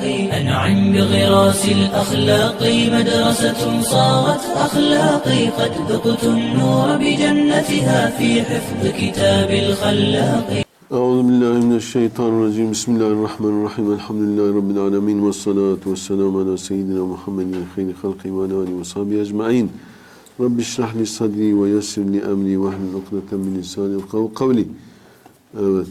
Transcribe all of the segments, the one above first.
أنعم بغراس الأخلاق مدرسة صارت أخلاقي قد ذقت النور بجنتها في حفظ كتاب الخلاق. أعوذ بالله من الشيطان الرجيم. بسم الله الرحمن الرحيم. الحمد لله رب العالمين والصلاة والسلام على سيدنا محمد خير خلق وعلى آله وصحبه أجمعين. رب اشرح لي صدري ويسر لي أمري واحلل عقدة من لساني يفقهوا قولي. Evet.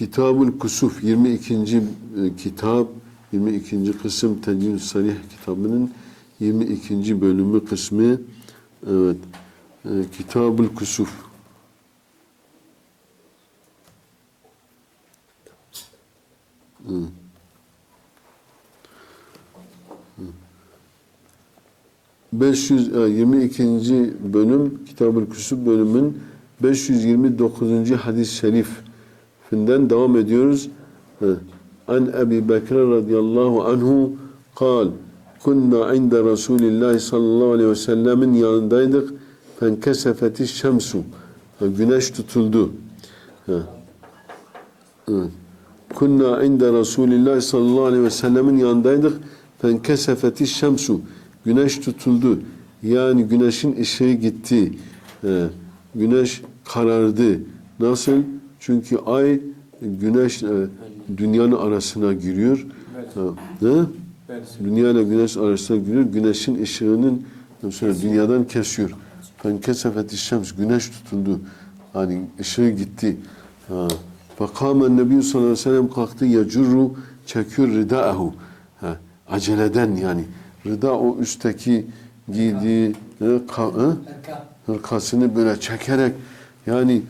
Kitabul Kusuf 22. e, kitap 22. kısım Tecrüb Sarih kitabının 22. bölümü kısmı evet. Ee, Kitabul Kusuf Hı. Hı. 522. bölüm Kitab-ı Küsub bölümün 529. hadis-i şerifinden devam ediyoruz. An Ebi Bekir radıyallahu anhu kal kunna inde Resulillahi sallallahu aleyhi ve sellemin yanındaydık. Fenkesefeti şemsu. Güneş tutuldu. Kunna inde Resulillah sallallahu aleyhi ve sellemin yanındaydık. Fenkesefeti şemsu. Güneş tutuldu. Yani güneşin ışığı gitti. Güneş karardı. Nasıl? Çünkü ay güneş e, dünyanın arasına giriyor. Ne? Dünya ile güneş arasına giriyor. Güneşin ışığının sonra dünyadan kesiyor. Fenkesefeti şems. Güneş tutuldu. Hani ışığı gitti. Ha. Fakâmen Nebi sallallahu aleyhi ve sellem kalktı yecurru çekiyor ridâehu. Ha, aceleden yani. Rıda o üstteki giydiği e, ka, e, hırkasını böyle çekerek yani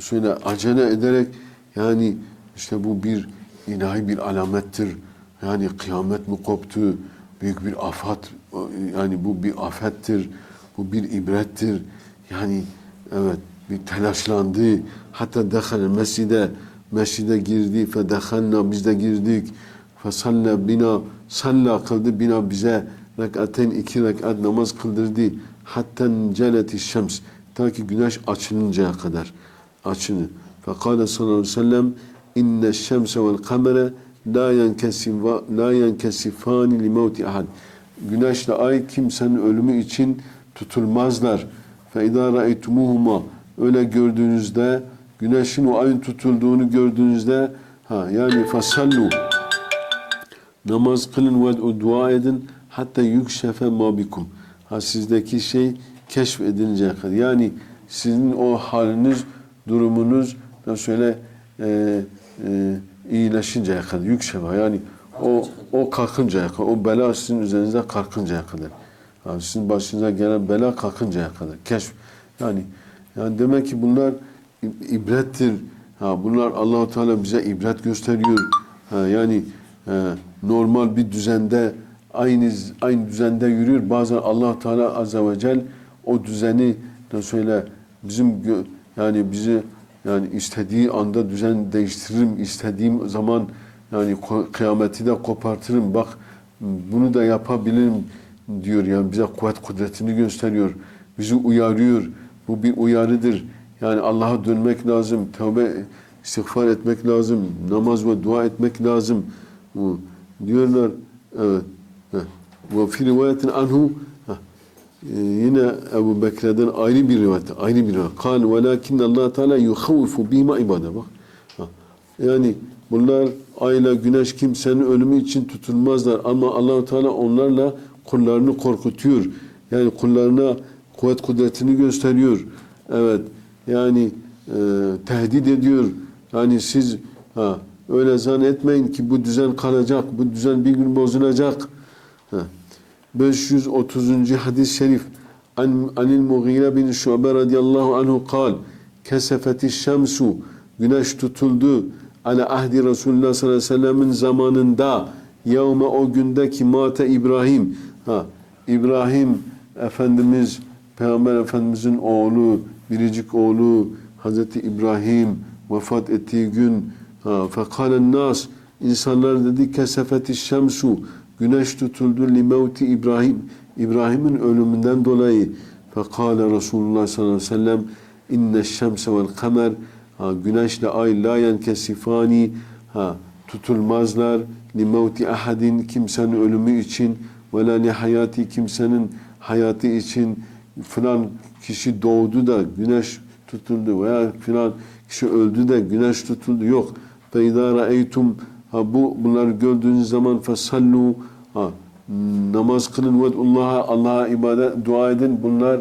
şöyle acele ederek yani işte bu bir ilahi bir alamettir. Yani kıyamet mi koptu? Büyük bir afat yani bu bir afettir. Bu bir ibrettir. Yani evet bir telaşlandı. Hatta dehal mescide mescide girdi. Fedehalna biz de girdik. Fesalla bina salla kıldı bina bize rekaten iki rekat namaz kıldırdı. Hatta celeti şems ta ki güneş açılıncaya kadar açını. Fekale sallallahu aleyhi ve sellem inne şemse vel kamere la yenkesifa la yenkesifani li mevti ahad. Güneşle ay kimsenin ölümü için tutulmazlar. Fe idâ ra'eytumuhuma öyle gördüğünüzde güneşin o ayın tutulduğunu gördüğünüzde ha yani fasallu namaz kılın ve dua edin hatta yükşefe ma bikum. Ha sizdeki şey keşfedilinceye kadar. Yani sizin o haliniz, durumunuz da şöyle e, e, iyileşinceye kadar. Yükşefe yani o o kalkıncaya kadar. O bela sizin üzerinize kalkıncaya kadar. Ha, sizin başınıza gelen bela kalkıncaya kadar. Keşf. Yani yani demek ki bunlar ibrettir. Ha, bunlar Allahu Teala bize ibret gösteriyor. Ha, yani e, normal bir düzende aynı aynı düzende yürüyor. Bazen Allah Teala azze ve cel o düzeni de söyle bizim yani bizi yani istediği anda düzen değiştiririm. istediğim zaman yani kıyameti de kopartırım. Bak bunu da yapabilirim diyor yani bize kuvvet kudretini gösteriyor. Bizi uyarıyor. Bu bir uyarıdır. Yani Allah'a dönmek lazım. Tövbe istiğfar etmek lazım. Namaz ve dua etmek lazım. Diyorlar evet. Ve fi rivayetin anhu yine Ebu Bekir'den ayrı bir rivayet, ayrı bir rivayet. Kal velakin Allah Teala yuhavvifu bima ibade bak. Yani bunlar ayla güneş kimsenin ölümü için tutulmazlar ama Allah Teala onlarla kullarını korkutuyor. Yani kullarına kuvvet kudretini gösteriyor. Evet. Yani e, tehdit ediyor. Yani siz ha, öyle zannetmeyin ki bu düzen kalacak, bu düzen bir gün bozulacak. Ha. 530. hadis-i şerif An, Anil Mughire bin Şube radıyallahu anhu kal Kesefeti şemsu Güneş tutuldu ala ahdi Resulullah sallallahu aleyhi ve sellemin zamanında yevme o gündeki mate İbrahim ha, İbrahim Efendimiz Peygamber Efendimizin oğlu biricik oğlu Hazreti İbrahim vefat ettiği gün ha, fekalen nas insanlar dedi kesefeti şemsu güneş tutuldu li İbrahim İbrahim'in ölümünden dolayı fekale Resulullah sallallahu aleyhi ve sellem inne şemse vel kamer ha, güneşle ay la yenkesifani ha, tutulmazlar. Li ahadin kimsenin ölümü için ve la hayati kimsenin hayatı için filan kişi doğdu da güneş tutuldu veya filan kişi öldü de güneş tutuldu. Yok. Fe izâ ra'eytum ha bu bunları gördüğünüz zaman fesallu ha namaz kılın ve Allah'a Allah'a ibadet dua edin. Bunlar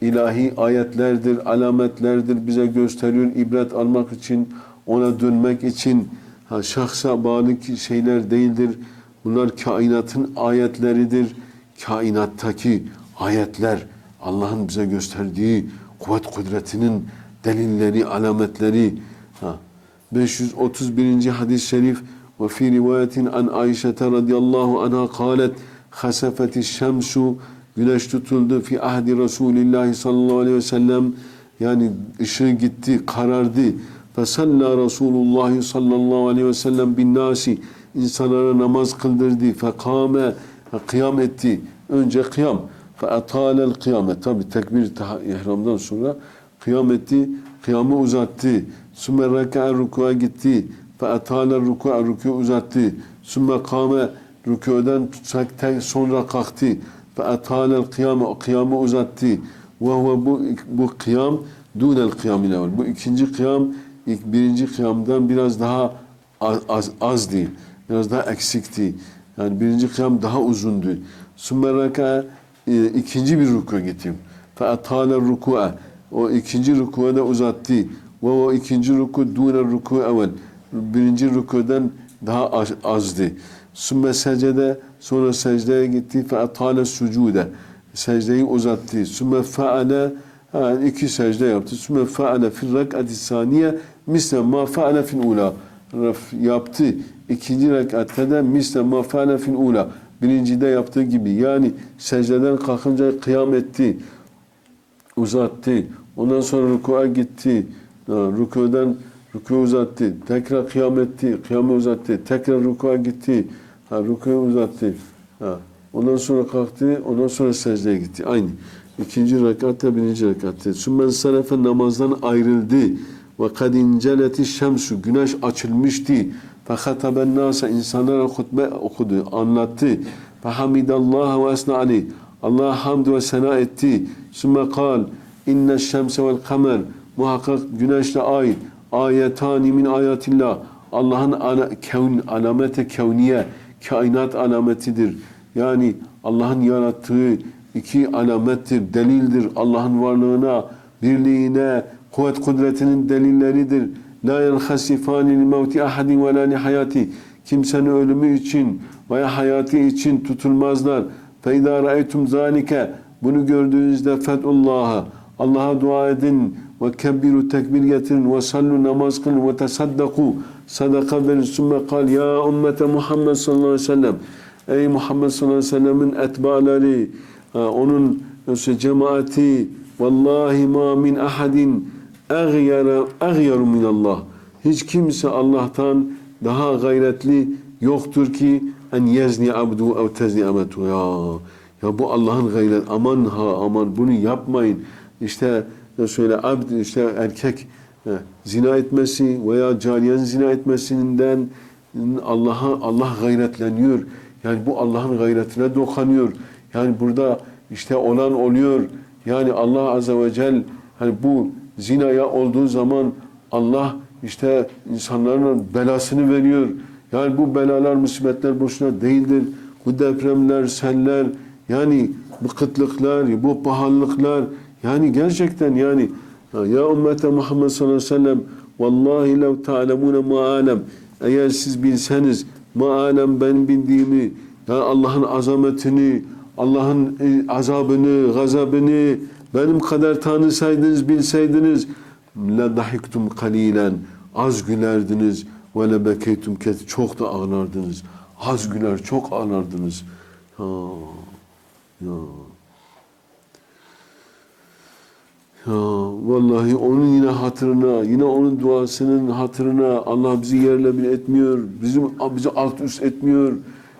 ilahi ayetlerdir, alametlerdir. Bize gösteriyor ibret almak için, ona dönmek için ha, şahsa bağlı şeyler değildir. Bunlar kainatın ayetleridir. Kainattaki ayetler Allah'ın bize gösterdiği kuvvet kudretinin delilleri, alametleri. Ha. 531. hadis-i şerif ve fi rivayetin an Ayşe radıyallahu anha kalet hasafeti şemsu güneş tutuldu fi ahdi Resulillah sallallahu aleyhi ve sellem yani ışığı gitti, karardı. Fesalla Resulullah sallallahu aleyhi ve sellem bin nasi insanlara namaz kıldırdı. Fekame kıyam etti. Önce kıyam. Fe'atalel kıyamet. Tabi tekbir ihramdan sonra kıyam etti. Kıyamı uzattı. Sümme reka'a ruku'a gitti. Fe'atalel ruku'a ruku'u uzattı. Sümme kame rükûden sonra kalktı. Fe'atalel kıyamı kıyamı uzattı. Ve huve bu, bu kıyam dunel kıyam ile var. Bu ikinci kıyam ilk birinci kıyamdan biraz daha az, az, az değil. Biraz daha eksikti. Yani birinci kıyam daha uzundu. Sümme reka e, ikinci bir ruku gitti. Fe'atale ruku'a. O ikinci ruku'a da uzattı. Ve o ikinci ruku dune ruku evvel. Birinci rukudan daha az, azdı. Sümme secde sonra secdeye gitti. Fe'atale sucude. Secdeyi uzattı. Sümme fe'ale ha, iki secde yaptı. Sümme fe'ale fil rek'ati saniye misle ma fe'ale fil ula. Yaptı. İkinci rekatte de misle ma fe'ale fil ula. Birincide yaptığı gibi. Yani secdeden kalkınca kıyam etti. Uzattı. Ondan sonra rukuğa gitti. Ha, Rükudan rükû uzattı. Tekrar kıyam etti. Kıyamı uzattı. Tekrar rukuğa gitti. Ha, rükû uzattı. Ha. Ondan sonra kalktı. Ondan sonra secdeye gitti. Aynı. İkinci rekatta birinci rekatta. Sümmen sarafe namazdan ayrıldı. Ve kad inceleti şemsu. Güneş açılmıştı. Fehataben nasa insanlara hutbe okudu, anlattı. Fehamidallaha ve esna aleyh. Allah'a hamd ve sena etti. Sümme kal. İnne şemse vel kamer. Muhakkak güneşle ay. Ayetani min ayatillah. Allah'ın ana, kevn, alamete kevniye. Kainat alametidir. Yani Allah'ın yarattığı iki alamettir, delildir. Allah'ın varlığına, birliğine, kuvvet kudretinin delilleridir. La yenhasifani li mevti ahadin ve la li hayati. Kimsenin ölümü için veya hayatı için tutulmazlar. Fe ra'eytum zâlike. Bunu gördüğünüzde fethullâha. Allah'a dua edin ve kebbiru tekbir getirin ve sallu namaz kılın ve tesaddaku. Sadaka verin. Sümme kal ya ümmete Muhammed sallallahu aleyhi ve sellem. Ey Muhammed sallallahu aleyhi ve sellemin etbaları, ha, onun işte cemaati, vallahi ma min ahadin aghyara aghyaru min Allah. Hiç kimse Allah'tan daha gayretli yoktur ki en yezni abdu ev tezni ametu ya. Ya bu Allah'ın gayret. Aman ha aman bunu yapmayın. İşte şöyle abd işte erkek e, zina etmesi veya cariyenin zina etmesinden Allah'a Allah gayretleniyor. Yani bu Allah'ın gayretine dokunuyor. Yani burada işte olan oluyor. Yani Allah Azze ve Celle hani bu zinaya olduğu zaman Allah işte insanların belasını veriyor. Yani bu belalar, musibetler boşuna değildir. Bu depremler, seller, yani bu kıtlıklar, bu pahalılıklar, yani gerçekten yani ya ümmete Muhammed sallallahu aleyhi ve sellem vallahi lev ta'lemune ma alem eğer siz bilseniz ma alem ben bildiğimi ya Allah'ın azametini Allah'ın e, azabını, gazabını benim kadar tanısaydınız, bilseydiniz la dahiktum kalilen az gülerdiniz ve le bekeytum çok da ağlardınız. Az güler, çok ağlardınız. Ha, ya. Ya vallahi onun yine hatırına, yine onun duasının hatırına Allah bizi yerle bir etmiyor. Bizim bizi alt üst etmiyor.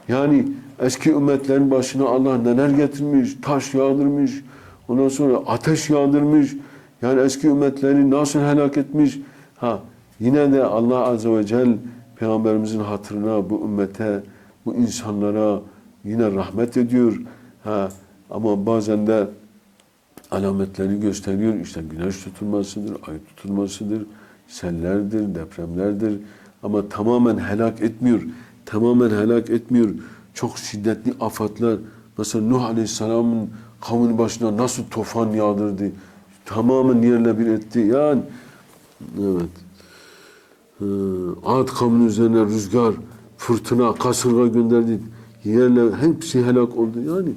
Yani eski ümmetlerin başına Allah neler getirmiş, taş yağdırmış, ondan sonra ateş yağdırmış. Yani eski ümmetleri nasıl helak etmiş. Ha yine de Allah azze ve celle Peygamberimizin hatırına, bu ümmete, bu insanlara yine rahmet ediyor. Ha, ama bazen de alametleri gösteriyor. İşte güneş tutulmasıdır, ay tutulmasıdır, sellerdir, depremlerdir. Ama tamamen helak etmiyor. Tamamen helak etmiyor. Çok şiddetli afatlar. Mesela Nuh Aleyhisselam'ın kavmin başına nasıl tufan yağdırdı. Tamamen yerle bir etti. Yani evet. Ee, Ad kavminin üzerine rüzgar, fırtına, kasırga gönderdi. Yerle hepsi helak oldu. Yani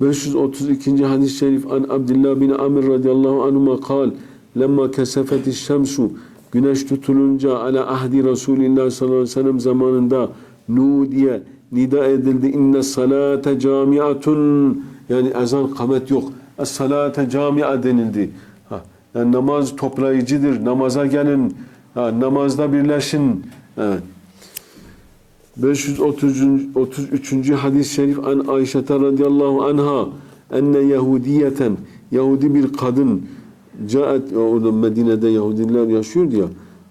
532. hadis-i şerif an Abdullah bin Amr radıyallahu anhuma kal lemma kesefeti şemsu güneş tutulunca ala ahdi Resulillah sallallahu aleyhi ve sellem zamanında nudiye nida edildi. İnne salate camiatun yani ezan kamet yok. Es salate camia denildi. Ha, yani namaz toplayıcıdır. Namaza gelin. Ha, namazda birleşin. Evet 533. hadis-i şerif an Ayşe radıyallahu anha enne Yahudiyeten Yahudi bir kadın caet orada Medine'de Yahudiler yaşıyordu ya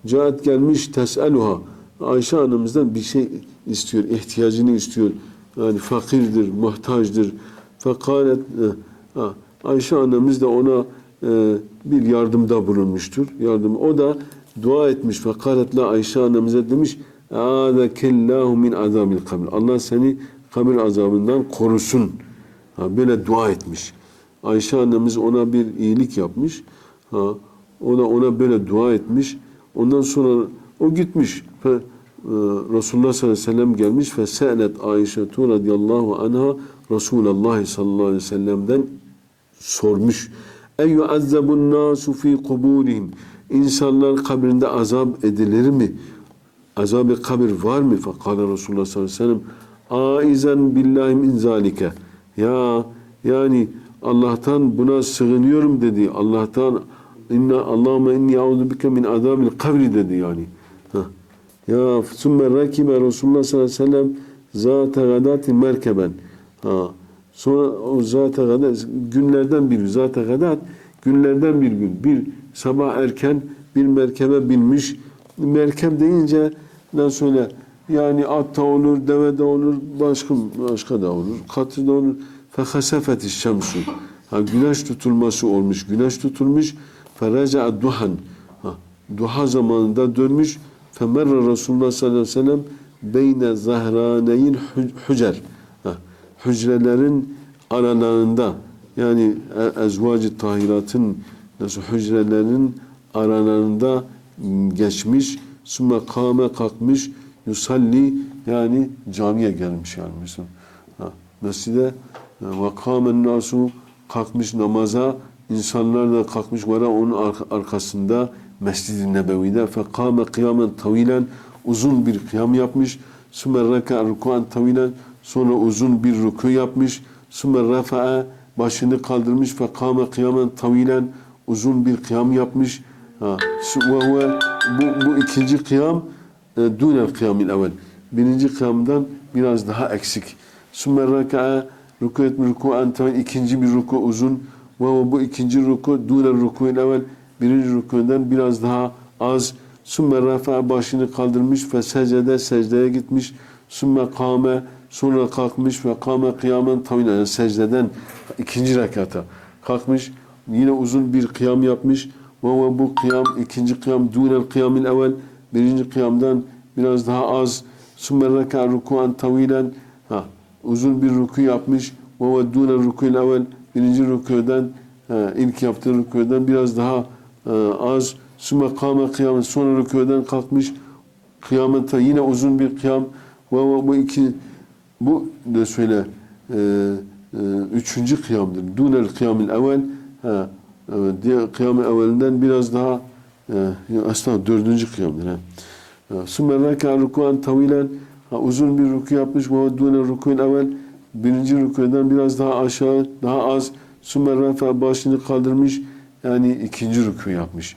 caet gelmiş teseluha. Ayşe anamızdan bir şey istiyor ihtiyacını istiyor. Yani fakirdir muhtaçtır. Fekalet e, Ayşe annemiz de ona e, bir yardımda bulunmuştur. Yardım o da dua etmiş fekalet la Ayşe annemize demiş Âzekellâhu min azabil kabir. Allah seni kabir azabından korusun. Ha, böyle dua etmiş. Ayşe annemiz ona bir iyilik yapmış. Ha, o da ona böyle dua etmiş. Ondan sonra o gitmiş. Fe, e, Resulullah sallallahu aleyhi ve sellem gelmiş ve se'let Ayşe radıyallahu anha Resulullah sallallahu aleyhi ve sellem'den sormuş. En yuazzabun nasu fi kuburihim. İnsanlar kabrinde azap edilir mi? Azab-ı kabir var mı? Fakale Resulullah sallallahu aleyhi ve sellem aizen billahi min zalike. Ya yani Allah'tan buna sığınıyorum dedi. Allah'tan inna Allahümme inni auzu bike min azabil kabri dedi yani. Heh. Ya sümme rakibe Resulullah sallallahu aleyhi ve sellem zate gadati merkeben. Ha. Sonra o zate gadat günlerden bir zate gadat günlerden bir gün bir sabah erken bir merkebe binmiş. Merkep deyince ne söyle yani at da olur, deve de olur, başka başka da olur, katır da olur. Fehasefeti şemsu. Ha güneş tutulması olmuş. Güneş tutulmuş. Feraca duhan. Ha, duha zamanında dönmüş. Femerre Resulullah sallallahu aleyhi ve sellem beyne zahraneyin hücer. Ha, hücrelerin aralarında yani ezvacı tahiratın nasıl hücrelerin aralarında geçmiş Sümme kâme kalkmış yusalli yani camiye gelmiş yani mesela. Ha, mescide ve kâmen nasu kalkmış namaza insanlar da kalkmış var onun arkasında Mescid-i Nebevi'de fe kâme kıyamen tavilen uzun bir kıyam yapmış. Sümme reka rukuan tavilen sonra uzun bir ruku yapmış. Sümme refa'a başını kaldırmış ve kâme kıyamen tavilen uzun bir kıyam yapmış. Ha, ve bu, bu ikinci kıyam e, dunel kıyamil evvel. Birinci kıyamdan biraz daha eksik. Sümme reka'a ruku etme ruku antamen ikinci bir ruku uzun. Ve bu ikinci ruku dunel ruku'il evvel. Birinci rukundan biraz daha az. Sümme rafa'a başını kaldırmış ve secde secdeye gitmiş. Sümme kâme sonra kalkmış ve kâme kıyamen tavil yani secdeden ikinci rekata kalkmış. Yine uzun bir kıyam yapmış. Ve bu kıyam, ikinci kıyam dunel kıyamil evvel, birinci kıyamdan biraz daha az. Sümme reka rukuan tavilen, ha, uzun bir ruku yapmış. Ve ve dunel rukuyil evvel, birinci rükudan, ilk yaptığı rükudan biraz daha e, az. Sümme kâme kıyamet, sonra rükudan kalkmış. Kıyamete yine uzun bir kıyam. Ve bu iki, bu da söyle, e, e, üçüncü kıyamdır. Dunel kıyamil evvel, ha, Diğer kıyam evvelinden biraz daha e, aslında dördüncü kıyamdır. Sümme reka rukuan tavilen uzun bir ruku yapmış ve dune rukun evvel birinci rukudan biraz daha aşağı daha az sümme refa başını kaldırmış yani ikinci ruku yapmış.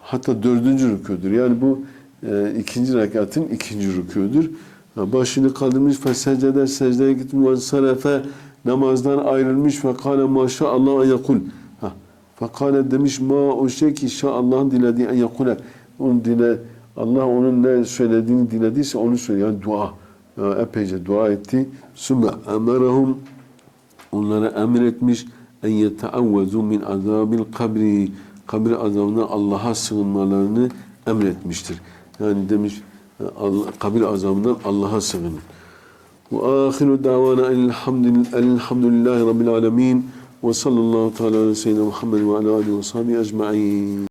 Hatta dördüncü rukudur. Yani bu e, ikinci rekatın ikinci rukudur. Başını kaldırmış fe secdede secdeye gitmiş ve sarefe namazdan ayrılmış ve kâle maşallah yakul. Fakale demiş ma o şey ki şa Allah'ın dilediği en yakule onun dile Allah onun ne söylediğini dilediyse onu söylüyor. Yani dua. Yani epeyce dua etti. Sümme emerahum onlara emretmiş en yeteavvezu min azabil kabri kabir azabından Allah'a sığınmalarını emretmiştir. Yani demiş Allah, kabir azabından Allah'a sığının. Ve ahiru davana elhamdülillahi rabbil alemin ve sallallahu teala ala seyyidina Muhammed ve ala alihi ve sahbihi ecma'in.